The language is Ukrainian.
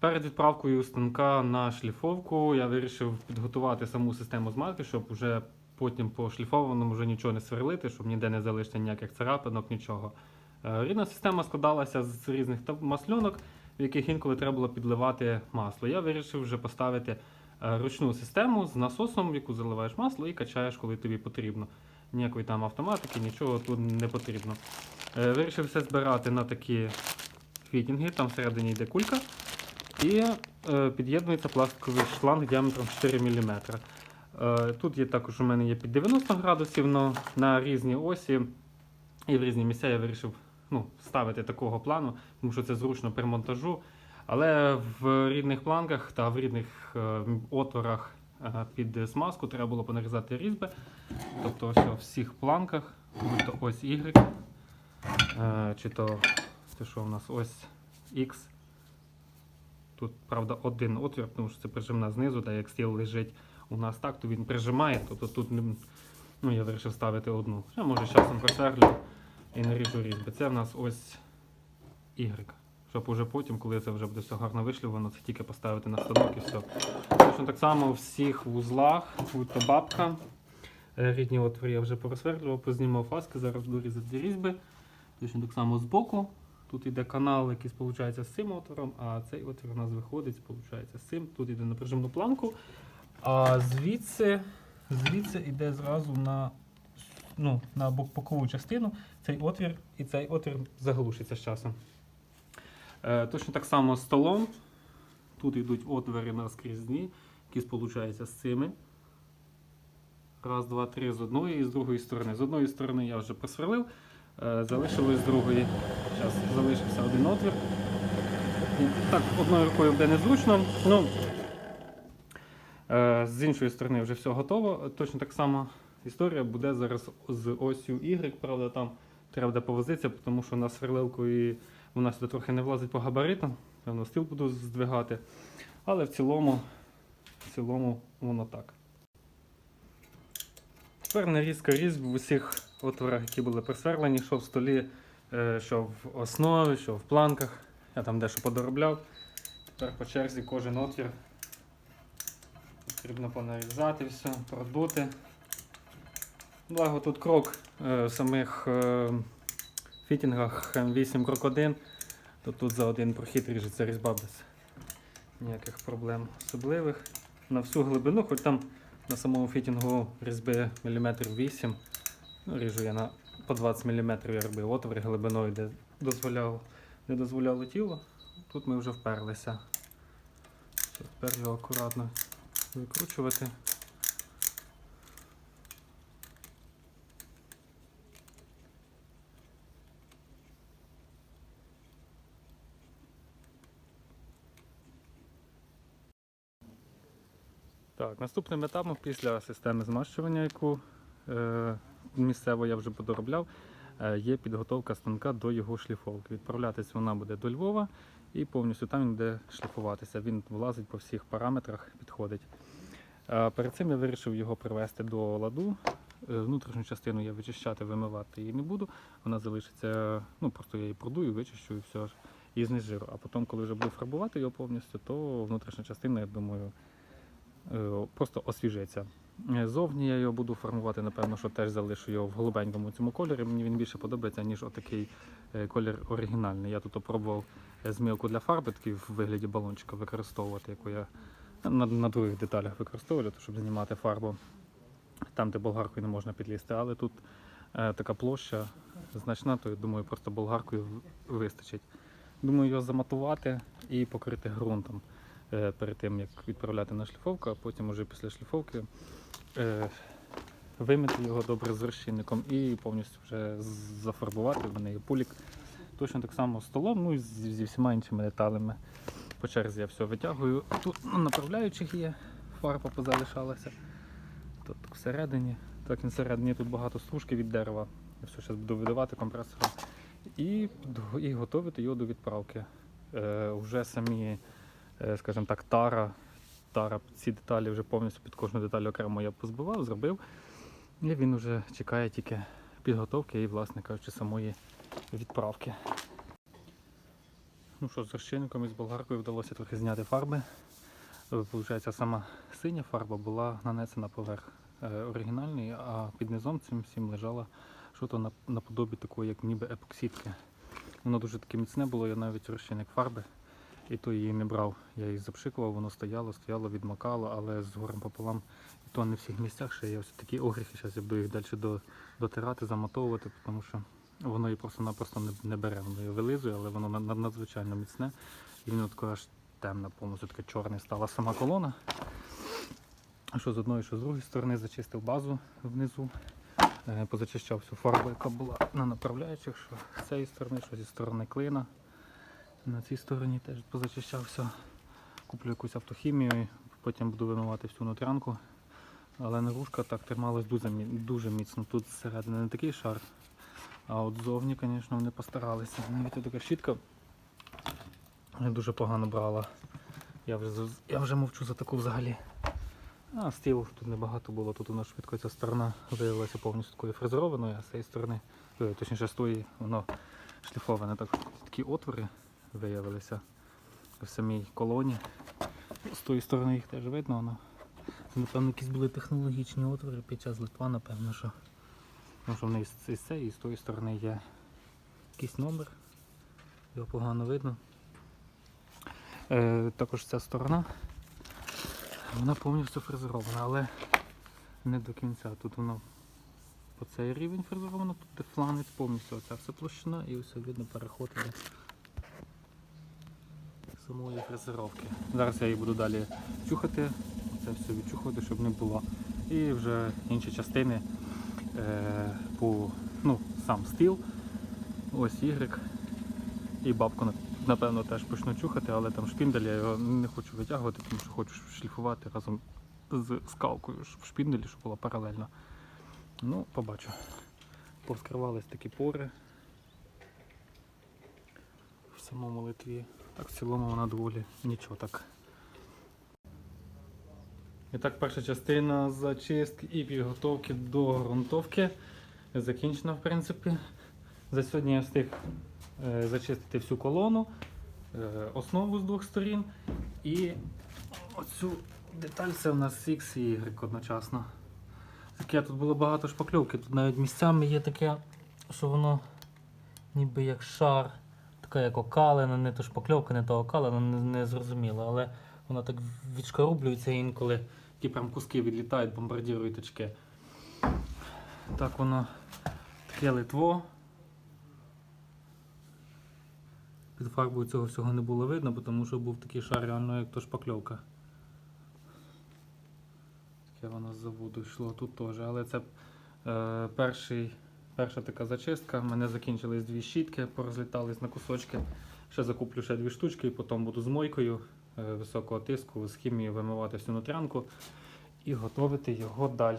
Перед відправкою станка на шліфовку я вирішив підготувати саму систему змазки, щоб вже потім по шліфованому вже нічого не сверлити, щоб ніде не залишити ніяких царапинок, нічого. Е, Рідна система складалася з різних масльонок, в яких інколи треба було підливати масло. Я вирішив вже поставити е, ручну систему з насосом, в яку заливаєш масло і качаєш, коли тобі потрібно. Ніякої там автоматики, нічого тут не потрібно. Е, Вирішив все збирати на такі фітінги, там всередині йде кулька. І е, під'єднується пластиковий шланг діаметром 4 мм. Е, тут є також у мене є під 90 градусів, но на різні осі і в різні місця я вирішив ну, ставити такого плану, тому що це зручно при монтажу. Але в рідних планках та в рідних е, отворах під смазку треба було понарізати різьби. Тобто ось у всіх планках, будь то ось Y, чи то це що у нас ось X. Тут, правда, один отвір, тому що це прижимна знизу, та як стіл лежить у нас так, то він прижимає, тобто тут ну, я вирішив ставити одну. Я може з часом просверлю і наріжу різьби. Це в нас ось Y. Щоб уже потім, коли це вже буде все гарно вишлювано, це тільки поставити на станок і все. Точно так само у всіх вузлах, будь то бабка. Е, Рідні отвори я вже порозсверлював, познімав фаски, зараз буду різати різьби. Точно так само збоку. Тут йде канал, який сполучається з цим отвором, а цей отвір у нас виходить, сполучається з цим. Тут йде на прижимну планку. А звідси, звідси йде зразу на, ну, на бокову частину цей отвір, і цей отвір заглушиться з часом. Е, точно так само з столом. Тут йдуть отвори наскрізні, які сполучаються з цими. Раз, два, три з одної і з другої сторони. З одної сторони я вже просверлив, залишилось другої. Зараз залишився один отвір. Так, одною рукою буде незручно. Ну, е, з іншої сторони вже все готово. Точно так само історія буде зараз з осью Y. Правда, там треба буде повозитися, тому що на сверлилку і вона сюди трохи не влазить по габаритам. Певно, стіл буду здвигати. Але в цілому, в цілому воно так. Тепер нарізка різьб в усіх отворах, які були просверлені, що в столі, е, що в основі, що в планках. Я там дещо подоробляв. Тепер по черзі кожен отвір. Потрібно понарізати все, продути. Благо тут крок е, в самих е, фітінгах М8 крок 1, то тут за один прохід ріжеться різьба без ніяких проблем особливих. На всю глибину, хоч там на самому фітінгу різьби міліметрів 8. Ну, ріжу я на по 20 мм я робив отвори глибиною, де дозволяв, не дозволяло тіло. Тут ми вже вперлися. Тепер його акуратно викручувати. Так, наступним етапом після системи змащування, яку е, місцево я вже подоробляв, е, є підготовка станка до його шліфовки. Відправлятись вона буде до Львова і повністю там він буде шліфуватися. Він влазить по всіх параметрах, підходить. Е, перед цим я вирішив його привести до ладу. Е, внутрішню частину я вичищати, вимивати її не буду. Вона залишиться, ну просто я її продую, вичищу і все. І знежиру. А потім, коли вже буду фарбувати його повністю, то внутрішня частина, я думаю, просто освіжиться. Е, Зовні я його буду формувати, напевно, що теж залишу його в голубенькому цьому кольорі. Мені він більше подобається, ніж отакий е, колір оригінальний. Я тут опробував е, змілку для фарби, в вигляді балончика використовувати, яку я на, на других деталях використовую, щоб знімати фарбу. Там, де болгаркою не можна підлізти, але тут е, така площа значна, то я думаю, просто болгаркою вистачить. Думаю, його заматувати і покрити ґрунтом е, перед тим, як відправляти на шліфовку, а потім уже після шліфовки е, вимити його добре з розчинником і повністю вже зафарбувати. В мене є пулік. Точно так само столом, ну і зі, всіма іншими деталями. По черзі я все витягую. Тут ну, направляючих є, фарба позалишалася. Тут всередині. Так, він всередині тут багато стружки від дерева. Я все зараз буду видавати компресором. І, і готувати його до відправки. Е, вже самі, е, скажімо так, тара. Тара, ці деталі вже повністю під кожну деталь окремо я позбивав, зробив. І він вже чекає тільки підготовки і, власне кажучи, самої відправки. Ну що, з розчинником і з болгаркою вдалося трохи зняти фарби. Е, Получається, сама синя фарба була нанесена поверх е, оригінальної, а під низом цим всім лежала щось на, наподобі такої, як ніби епоксидки. Воно дуже таке міцне було, я навіть розчинник фарби, і то її не брав. Я її запшикував, воно стояло, стояло, відмокало, але з горем пополам, і то не в всіх місцях ще є ось такі огріхи. Зараз я буду їх далі до, дотирати, замотовувати, тому що воно її просто-напросто не, бере, воно її вилизує, але воно на- на- надзвичайно міцне. І воно таке аж темна, повністю така чорна стала сама колона. Що з одної, що з другої сторони зачистив базу внизу. Е, Позачищав всю фарбу, яка була на направляючих, що з цієї сторони, що зі сторони клина. На цій стороні теж позачищав все. Куплю якусь автохімію, і потім буду вимивати всю нутрянку. Але наружка так трималась дуже, дуже міцно. Тут зсередини не такий шар, а от зовні, звісно, вони постаралися. Навіть така щітка дуже погано брала. Я вже, я вже мовчу за таку взагалі. А, стіл тут небагато було, тут у нас швидко ця сторона виявилася повністю такою фрезерованою, а з цієї сторони, е, точніше з тої, воно шліфоване. Так, такі отвори виявилися в самій колоні. З тої сторони їх теж видно. Воно. Напевно, якісь були технологічні отвори під час Литва, напевно, що. Тому що в неї з і з тої сторони є якийсь номер. Його погано видно. Е, також ця сторона. Вона повністю фрезерована, але не до кінця. Тут воно по рівень фрезеровано, тут фланець повністю оця вся площина і ось видно переход іде самої фрезеровки. Зараз я її буду далі чухати, це все відчухувати, щоб не було. І вже інші частини е, по ну, сам стіл, ось Y і бабку напевно теж почну чухати, але там шпіндель я його не хочу витягувати, тому що хочу шліфувати разом з скалкою, щоб шпінделі, щоб було паралельно. Ну, побачу. Повскривались такі пори в самому Литві. Так, в цілому вона доволі нічого так. І так, перша частина зачистки і підготовки до ґрунтовки закінчена, в принципі. За сьогодні я встиг е, зачистити всю колону, е, основу з двох сторін і оцю деталь це у нас X і Y одночасно. Таке тут було багато шпакльовки, тут навіть місцями є таке, що воно ніби як шар, така як окалина, не то шпакльовка, не то окалина, не, не зрозуміло, але воно так відшкароблюється інколи, такі прям куски відлітають, бомбардірують очки. Так воно таке литво. Під фарбою цього всього не було видно, тому що був такий шар реально, як то шпакльовка. Таке воно з заводу йшло тут теж. Але це е, перший, перша така зачистка. У мене закінчились дві щітки, порозлітались на кусочки. Ще закуплю ще дві штучки і потім буду з мойкою е, високого тиску з хімією вимивати всю нутрянку і готувати його далі.